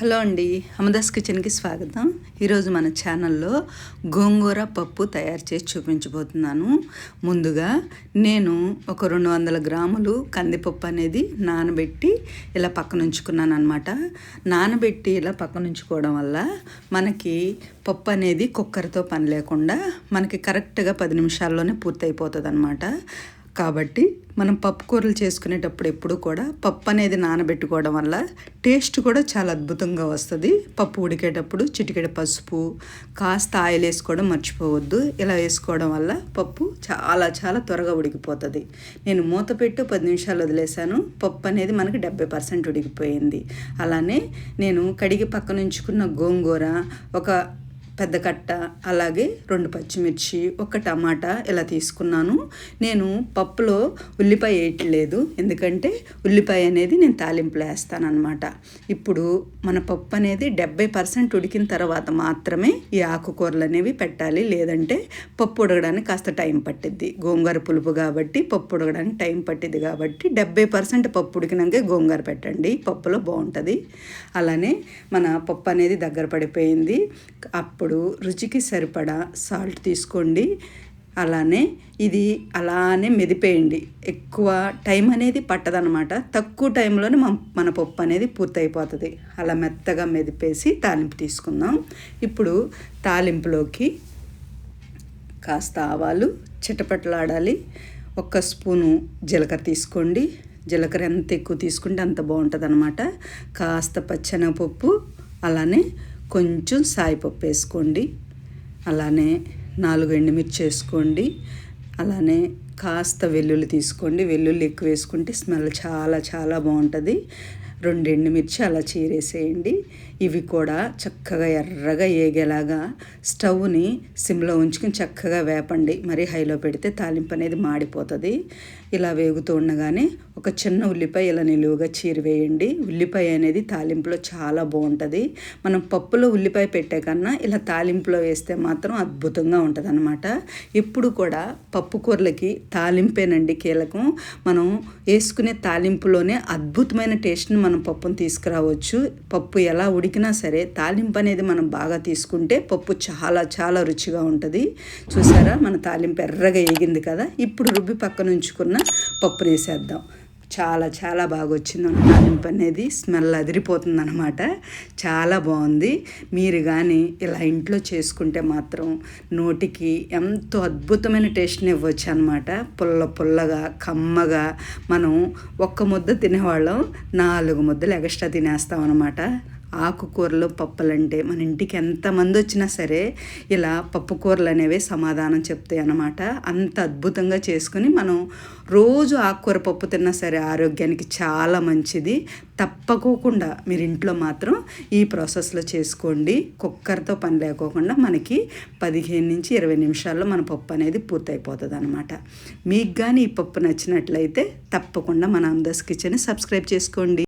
Hello అండి అమదాస్ కిచెన్కి స్వాగతం. ఈరోజు మన ఛానల్లో గోంగూర పప్పు తయారు చేసి చూపించబోతున్నాను. ముందుగా నేను ఒక రెండు వందల గ్రాములు కందిపప్పు అనేది నానబెట్టి ఇలా పక్కన ఉంచుకున్నాను అనమాట నానబెట్టి ఇలా పక్కన ఉంచుకోవడం వల్ల మనకి పప్పు అనేది కుక్కర్తో పని లేకుండా మనకి కరెక్ట్గా పది నిమిషాల్లోనే పూర్తయిపోతుంది అనమాట కాబట్టి మనం పప్పు కూరలు చేసుకునేటప్పుడు ఎప్పుడు కూడా పప్పు అనేది నానబెట్టుకోవడం వల్ల టేస్ట్ కూడా చాలా అద్భుతంగా వస్తుంది. పప్పు ఉడికేటప్పుడు చిటికెడ పసుపు కాస్త ఆయిల్ వేసుకోవడం మర్చిపోవద్దు. ఇలా వేసుకోవడం వల్ల పప్పు చాలా చాలా త్వరగా ఉడికిపోతుంది. నేను మూత పెట్టు పది నిమిషాలు వదిలేశాను. పప్పు అనేది మనకి డెబ్బై పర్సెంట్ ఉడికిపోయింది. అలానే నేను కడిగి పక్కన ఉంచుకున్న గోంగూర ఒక పెద్ద కట్ట అలాగే రెండు పచ్చిమిర్చి ఒక టమాటా ఇలా తీసుకున్నాను. నేను పప్పులో ఉల్లిపాయ వేయట్లేదు. ఎందుకంటే ఉల్లిపాయ అనేది నేను తాలింపులో వేస్తాను అనమాట ఇప్పుడు మన పప్పు అనేది డెబ్బై పర్సెంట్ ఉడికిన తర్వాత మాత్రమే ఈ ఆకుకూరలు అనేవి పెట్టాలి. లేదంటే పప్పు ఉడకడానికి కాస్త టైం పట్టిద్ది. గోంగూర పులుపు కాబట్టి పప్పు ఉడకడానికి టైం పట్టిద్ది కాబట్టి డెబ్బై పర్సెంట్ పప్పు ఉడికినాకే గోంగూర పెట్టండి. పప్పులో బాగుంటుంది. అలానే మన పప్పు అనేది దగ్గర పడిపోయింది. అప్పుడు ఇప్పుడు రుచికి సరిపడా సాల్ట్ తీసుకోండి. అలానే ఇది అలానే మెదిపేయండి. ఎక్కువ టైం అనేది పట్టదనమాట తక్కువ టైంలోనే మన మన పప్పు అనేది పూర్తయిపోతుంది. అలా మెత్తగా మెదిపేసి తాలింపు తీసుకుందాం. ఇప్పుడు తాలింపులోకి కాస్త ఆవాలు చిటపట్లాడాలి. ఒక్క స్పూను జీలకర్ర తీసుకోండి. జీలకర్ర ఎంత ఎక్కువ తీసుకుంటే అంత బాగుంటుంది అనమాట కాస్త పచ్చెనగపప్పు అలానే కొంచెం సాయిపప్పు వేసుకోండి. అలానే నాలుగు ఎండుమిర్చి వేసుకోండి. అలానే కాస్త వెల్లుల్లి తీసుకోండి. వెల్లుల్లి ఎక్కువ వేసుకుంటే స్మెల్ చాలా చాలా బాగుంటుంది. రెండు మిర్చి అలా చీరేసేయండి ఇవి కూడా చక్కగా ఎర్రగా ఏగేలాగా స్టవ్ని సిమ్లో ఉంచుకుని చక్కగా వేపండి. మరి హైలో పెడితే తాలింపు అనేది మాడిపోతుంది. ఇలా వేగుతూ ఉండగానే ఒక చిన్న ఉల్లిపాయ ఇలా నిలువుగా చీరివేయండి ఉల్లిపాయ అనేది తాలింపులో చాలా బాగుంటుంది. మనం పప్పులో ఉల్లిపాయ పెట్టే కన్నా ఇలా తాలింపులో వేస్తే మాత్రం అద్భుతంగా ఉంటుంది అనమాట ఎప్పుడు కూడా పప్పు కూరలకి తాలింపేనండి కీలకం. మనం వేసుకునే తాలింపులోనే అద్భుతమైన టేస్ట్ని మనం మనం పప్పును తీసుకురావచ్చు. పప్పు ఎలా ఉడికినా సరే తాలింపు అనేది మనం బాగా తీసుకుంటే పప్పు చాలా చాలా రుచిగా ఉంటుంది. చూసారా? మన తాలింపు ఎర్రగా ఏగింది కదా? ఇప్పుడు రుబ్బి పక్కన ఉంచుకున్న పప్పు వేసేద్దాం చాలా చాలా బాగా వచ్చింది తాలింపు అనేది స్మెల్ అదిరిపోతుంది అనమాట చాలా బాగుంది. మీరు కానీ ఇలా ఇంట్లో చేసుకుంటే మాత్రం నోటికి ఎంతో అద్భుతమైన టేస్ట్ని ఇవ్వచ్చు అనమాట పుల్ల పుల్లగా కమ్మగా మనం ఒక్క ముద్ద తినేవాళ్ళం నాలుగు ముద్దలు ఎక్స్ట్రా తినేస్తాం అనమాట ఆకుకూరలు పప్పులంటే మన ఇంటికి ఎంతమంది వచ్చినా సరే ఇలా పప్పు కూరలు అనేవి సమాధానం చెప్తాయి అన్నమాట. అంత అద్భుతంగా చేసుకుని మనం రోజు ఆకుకూర పప్పు తిన్నా సరే ఆరోగ్యానికి చాలా మంచిది. తప్పకోకుండా మీరు ఇంట్లో మాత్రం ఈ ప్రాసెస్లో చేసుకోండి. కుక్కర్తో పని లేకోకుండా మనకి పదిహేను నుంచి ఇరవై నిమిషాల్లో మన పప్పు అనేది పూర్తయిపోతుంది అనమాట మీకు కానీ ఈ పప్పు నచ్చినట్లయితే తప్పకుండా మన అందస్ కిచెన్ సబ్స్క్రైబ్ చేసుకోండి.